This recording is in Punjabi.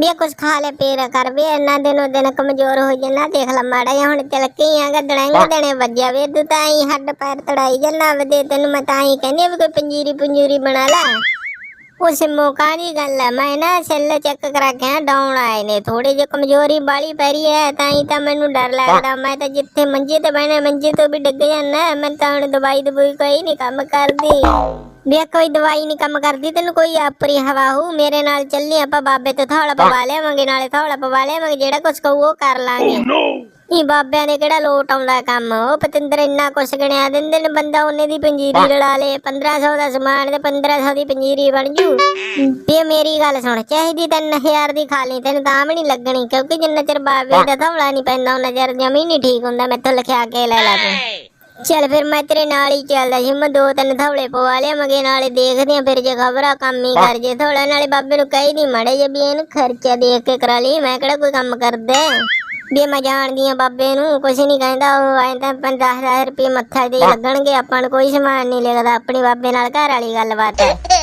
ਵੀ ਕੁਛ ਖਾ ਲੈ ਪੇਰਾ ਕਰ ਵੀ ਇੰਨਾ ਦਿਨੋ ਦਿਨ ਕਮਜ਼ੋਰ ਹੋ ਜਨਾ ਦੇਖ ਲੈ ਮਾੜਾ ਜਿਹਾ ਹੁਣ ਤਿਲਕੀ ਆ ਗੱਦੜਾਂਗੇ ਦੇਣੇ ਵੱਜਿਆ ਵੇ ਤੂੰ ਤਾਂ ਹੀ ਹੱਡ ਪੈਰ ਤੜਾਈ ਜਨਾ ਵੇ ਤੈਨੂੰ ਮੈਂ ਤਾਂ ਹੀ ਕਹਿੰਦੀ ਵੀ ਕੋਈ ਪੰਜੀਰੀ ਪੰਜੂਰੀ ਬਣਾ ਲੈ। ਉਸ ਮੌਕਾ ਦੀ ਗੱਲ ਹੈ ਮੈਂ ਨਾ ਸੈੱਲ ਚੈੱਕ ਕਰਾ ਕੇ ਡਾਊਨ ਆਏ ਨੇ ਥੋੜੀ ਜਿਹੀ ਕਮਜ਼ੋਰੀ ਬਾਲੀ ਪੈਰੀ ਹੈ ਤਾਂ ਹੀ ਤਾਂ ਮੈਨੂੰ ਡਰ ਲੱਗਦਾ ਮੈਂ ਤਾਂ ਜਿੱਥੇ ਮੰਜੇ ਤੇ ਬਹਿਣਾ ਮੰਜੇ ਤੋਂ ਵੀ ਡਿੱਗ ਜਾਣਾ ਮੈਂ ਤਾਂ ਹੁਣ ਦਵਾਈ ਦਵਾਈ ਕੋਈ ਨਹੀਂ ਕੰਮ ਕਰਦੀ। ਵੀ ਕੋਈ ਦਵਾਈ ਨਹੀਂ ਕੰਮ ਕਰਦੀ ਤੈਨੂੰ ਕੋਈ ਆਪਰੀ ਹਵਾ ਹੋ ਮੇਰੇ ਨਾਲ ਚੱਲੀ ਆਪਾਂ ਬਾਬੇ ਤੋਂ ਥੌਲਾ ਪਵਾ ਲਿਆਵਾਂਗੇ ਨਾਲੇ ਥੌਲਾ ਪਵਾ ਲਿਆਵਾਂਗੇ ਜਿਹੜਾ ਕੁਛ ਕਹੂ ਉਹ ਕਰ ਲਾਂਗੇ। ਇਹ ਬਾਬਿਆਂ ਦੇ ਕਿਹੜਾ ਲੋਟ ਆਉਂਦਾ ਕੰਮ? ਉਹ ਪਤੰਦਰ ਇੰਨਾ ਕੁਛ ਗਣਿਆ ਦਿੰਦੇ ਨੇ ਬੰਦਾ ਉਹਨੇ ਦੀ ਪੰਜੀਰੀ ਰਲਾ ਲੇ 1500 ਦਾ ਸਮਾਨ ਤੇ 1500 ਦੀ ਪੰਜੀਰੀ ਬਣ ਜੂ। ਤੇ ਮੇਰੀ ਗੱਲ ਸੁਣ ਚਾਹੀਦੀ 3000 ਦੀ ਖਾ ਲਈ ਤੈਨੂੰ ਤਾਂ ਵੀ ਨਹੀਂ ਲੱਗਣੀ ਕਿਉਂਕਿ ਜਿੰਨਾ ਚਿਰ ਬਾਬੇ ਦਾ ਥਵਲਾ ਨਹੀਂ ਪੈਂਦਾ ਉਹਨਾਂ ਚਿਰ ਜਮੀ ਨਹੀਂ ਠੀਕ ਹੁੰਦਾ ਮੈਥੋਂ ਲਿਖਿਆ ਕੇ ਲੈ ਲੈ ਤੂੰ। ਚੱਲ ਫਿਰ ਮੈਂ ਤੇਰੇ ਨਾਲ ਹੀ ਚੱਲਦਾ ਸੀ। ਮੈਂ ਦੋ ਤਿੰਨ ਥਵਲੇ ਪਵਾ ਲਿਆਵਾਂਗੇ ਨਾਲੇ ਦੇਖਦੇ ਆਂ ਫਿਰ ਜੇ ਖਬਰਾਂ ਕੰਮ ਹੀ ਕਰ ਜੇ ਥੋੜਾ ਨਾਲੇ ਬਾਬੇ ਨੂੰ ਕਹੀ ਦੀ ਮੜੇ ਜੇ ਵੀ ਇਹਨੂੰ ਖਰਚਾ ਦੇਖ ਕੇ ਕਰਾ ਲਈ। ਮੈਂ ਕਿਹੜਾ ਕੋਈ ਕੰਮ ਕਰਦਾ ਵੀ ਮੈਂ ਜਾਣਦੀ ਆ ਬਾਬੇ ਨੂੰ ਕੁਛ ਨਹੀਂ ਕਹਿੰਦਾ। ਉਹ ਐਂ ਤਾਂ 10000 ਰੁਪਏ ਮੱਥਾ ਦੇ ਲੱਗਣਗੇ ਆਪਾਂ ਨੂੰ ਕੋਈ ਸਮਾਨ ਨਹੀਂ ਲੱਗਦਾ। ਆਪਣੀ ਬਾਬੇ ਨਾਲ ਘਰ ਵਾਲੀ ਗੱਲਬਾਤ ਹੈ।